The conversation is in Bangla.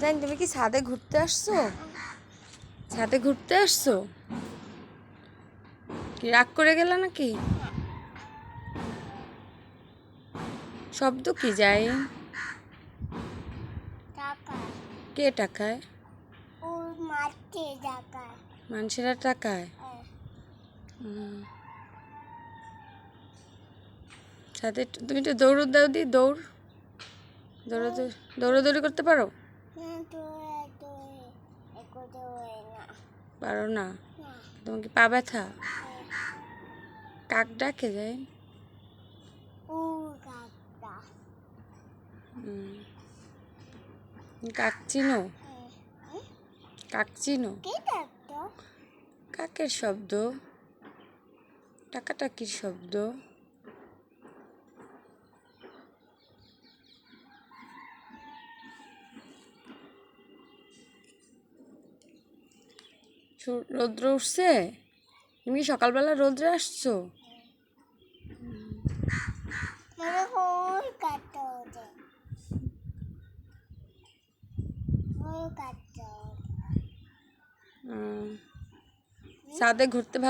জানি, তুমি কি ছাদে ঘুরতে আসছো? ছাদে ঘুরতে আসছো? কি রাগ করে গেল নাকি? শব্দ কি যায় কে টাকায়? মানুষেরা টাকায়। সাথে তুমি তো দৌড় দাও দি, দৌড়। দৌড়া দৌড়াদৌড়ি করতে পারো? পারো না? না। তোমার কি পা ব্যথা? কাক ডাকে যায়। কাক চিনো? কাক চিনো? কাকের শব্দ? টাকাটাকির শব্দ? রৌদ্র উঠছে? তুমি কি সকালবেলা রৌদ্রে আসছো? সাদে ছাদে ঘুরতে ভালো